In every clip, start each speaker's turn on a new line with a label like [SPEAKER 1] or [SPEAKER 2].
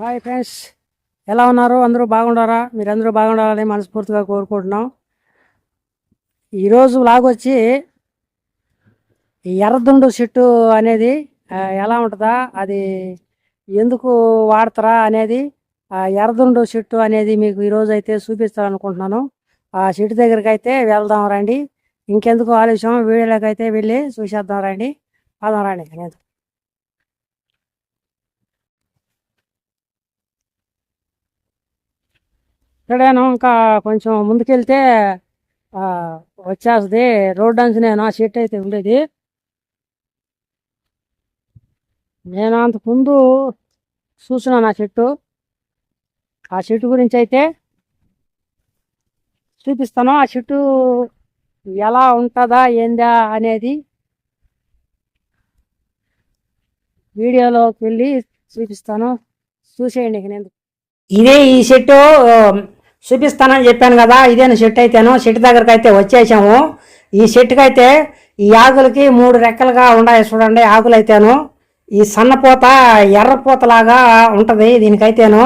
[SPEAKER 1] Hi friends ఎలా ఉన్నారు? అందరూ బాగుండారా? మీరు అందరూ బాగుండాలని మనస్ఫూర్తిగా కోరుకుంటున్నాం. ఈరోజు లాగొచ్చి వచ్చి ఎర్రదుండు చెట్టు అనేది ఎలా ఉంటుందా? అది ఎందుకు వాడతారా అనేది ఆ ఎర్రదుండు చెట్టు అనేది మీకు ఈరోజు అయితే చూపిస్తారనుకుంటున్నాను. ఆ చెట్టు దగ్గరికి అయితే వెళ్దాం రండి. ఇంకెందుకు ఆలస్యం? వీడియోలోకి అయితే వెళ్ళి చూసేద్దాం రండి. పదాం రండి. నేను ఇక్కడేను ఇంకా కొంచెం ముందుకెళ్తే వచ్చేస్తుంది. రోడ్ అంచు నేను ఆ చెట్టు అయితే ఉండేది. నేను అంతకుముందు చూసినాను ఆ చెట్టు ఆ చెట్టు గురించి అయితే చూపిస్తాను. ఆ చెట్టు ఎలా ఉంటుందా ఏందా అనేది వీడియోలోకి వెళ్ళి చూపిస్తాను. చూసేయండి ఇక నేను. ఇదే ఈ చెట్టు చూపిస్తానని చెప్పాను కదా ఇదే చెట్టు అయితేను? చెట్టు దగ్గరకు అయితే వచ్చేసాము. ఈ చెట్టుకి అయితే ఈ ఆకులకి మూడు రెక్కలుగా ఉన్నాయి చూడండి ఆకులు అయితేను ఈ సన్నపూత ఎర్రపూతలాగా ఉంటుంది దీనికైతేను.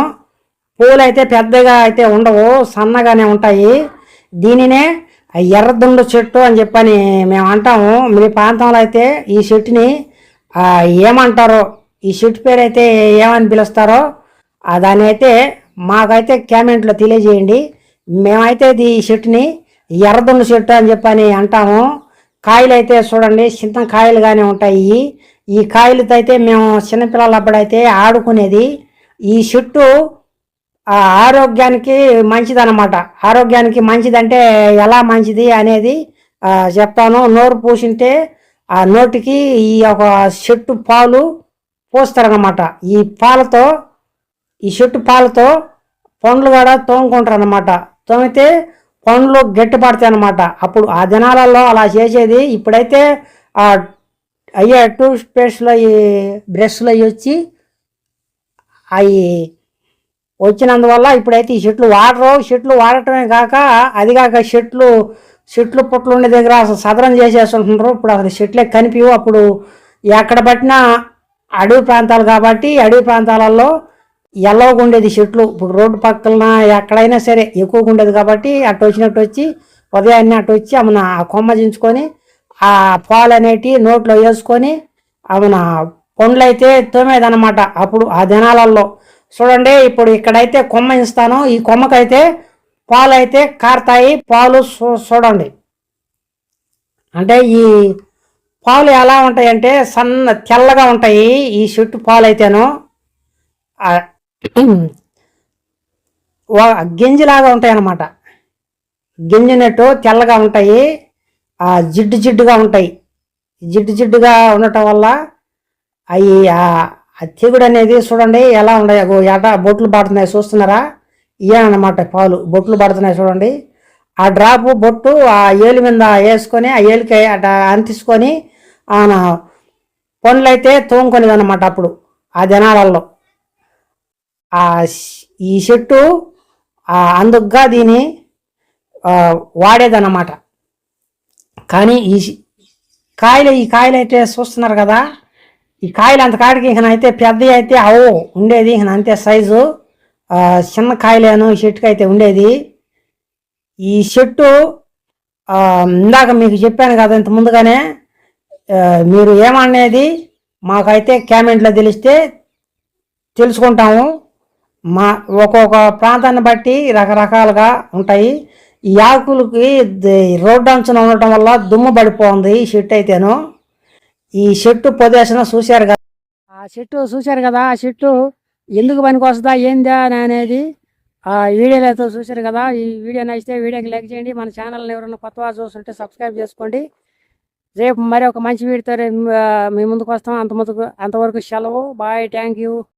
[SPEAKER 1] పూలు అయితే పెద్దగా అయితే ఉండవు సన్నగానే ఉంటాయి. దీనినే ఎర్రదుండు చెట్టు అని చెప్పని మేము అంటాము. మీ ప్రాంతంలో అయితే ఈ చెట్టుని ఏమంటారో? ఈ చెట్టు పేరు అయితే ఏమని పిలుస్తారో? దాని దాన్ని అయితే మాకైతే కామెంట్లో తెలియజేయండి. మేమైతే ఇది ఈ చెట్టుని ఎర్రదుండు చెట్టు అని చెప్పని అంటాము. కాయలు అయితే చూడండి చిన్న కాయలుగానే ఉంటాయి ఈ కాయలతో అయితే మేము చిన్నపిల్లలు అప్పుడైతే ఆడుకునేది. ఈ చెట్టు ఆ ఆరోగ్యానికి మంచిదన్నమాట. ఆరోగ్యానికి మంచిదంటే ఎలా మంచిది అనేది చెప్తాను. నోరు పూసింటే ఆ నోటికి ఈ ఒక చెట్టు పాలు పోస్తారన్నమాట. ఈ పాలతో ఈ చెట్టు పాలతో పండ్లు కూడా తోముకుంటారు అనమాట తోమితే పండ్లు గట్టి పడతాయి అనమాట అప్పుడు ఆ దినాలలో అలా చేసేది ఇప్పుడైతే ఆ అయ్యే టూత్ అవి బ్రష్లు అవి వచ్చి అవి వచ్చినందువల్ల ఇప్పుడైతే ఈ చెట్లు వాడరు. చెట్లు వాడటమే కాక అది కాక చెట్లు చెట్లు పుట్లు ఉండే దగ్గర అసలు సదరం చేసేస్తుంటున్నారు ఇప్పుడు అసలు చెట్లే కనిపించవు అప్పుడు ఎక్కడ పట్టినా అడవి ప్రాంతాలు కాబట్టి అడవి ప్రాంతాలలో ఎల్లవగా ఉండేది చెట్లు. ఇప్పుడు రోడ్డు పక్కన ఎక్కడైనా సరే ఎక్కువగా ఉండేది కాబట్టి అటు వచ్చినట్టు వచ్చి ఉదయాన్నే అటు వచ్చి ఆమెన ఆ కొమ్మ చించుకొని ఆ పాలు అనేటివి నోట్లో వేసుకొని ఆమెన పండ్లు అయితే తోమేదన్నమాట. అప్పుడు ఆ దినాలలో చూడండి ఇప్పుడు ఇక్కడైతే కొమ్మ ఇస్తాను. ఈ కొమ్మకైతే పాలు అయితే కారుతాయి. పాలు చూ- చూడండి. అంటే ఈ పాలు ఎలా ఉంటాయంటే సన్న తెల్లగా ఉంటాయి ఈ చెట్టు పాలు అయితేను గింజలాగా ఉంటాయి అన్నమాట గింజనట్టు తెల్లగా ఉంటాయి. ఆ జిడ్డు జిడ్డుగా ఉంటాయి. జిడ్డు జిడ్డుగా ఉండటం వల్ల అవి ఆ తెగుడు అనేది చూడండి ఎలా ఉన్నాయి ఎట బొట్లు పడుతున్నాయి చూస్తున్నారా? ఇవేనమాట పాలు బొట్లు పడుతున్నాయి చూడండి. ఆ డ్రాపు బొట్టు ఆ ఏలు మీద వేసుకొని ఆ ఏలికి అట అంటించుకొని ఆయన పండ్లు అయితే తోముకొనేది అనమాట అప్పుడు ఆ దినాలలో ఆ ఈ చెట్టు అందుగ్గా దీన్ని దీని వాడేదన్నమాట. కానీ ఈ కాయలు ఈ కాయలు అయితే చూస్తున్నారు కదా ఈ కాయలు అంత కాడికి ఇక అయితే పెద్దవి అయితే అవు ఉండేది ఇక అంతే సైజు. చిన్న కాయలేను ఈ చెట్టుకి అయితే ఉండేది. ఈ చెట్టు ఇందాక మీకు చెప్పాను కదా ఇంత ముందుగానే మీరు ఏమనేది మాకైతే కామెంట్లో తెలిస్తే తెలుసుకుంటాము. మా ఒక్కొక్క ప్రాంతాన్ని బట్టి రకరకాలుగా ఉంటాయి. ఈ ఆకులకి రోడ్డు అంచున ఉండటం వల్ల దుమ్ము పడిపోతుంది ఈ చెట్టు అయితేను. ఈ చెట్టు ప్రదేశం చూశారు కదా. ఆ చెట్టు చూశారు కదా ఆ చెట్టు ఎందుకు పనికి వస్తుందా ఏందా అని అనేది ఆ వీడియోలో అయితే చూశారు కదా. ఈ వీడియో నచ్చితే వీడియోకి లైక్ చేయండి. మన ఛానల్ని ఎవరైనా కొత్తగా చూస్తుంటే సబ్స్క్రైబ్ చేసుకోండి. రేపు మరి ఒక మంచి వీడితో మీ ముందుకు వస్తాం. అంత ముందుకు అంతవరకు సెలవు. Bye thank you.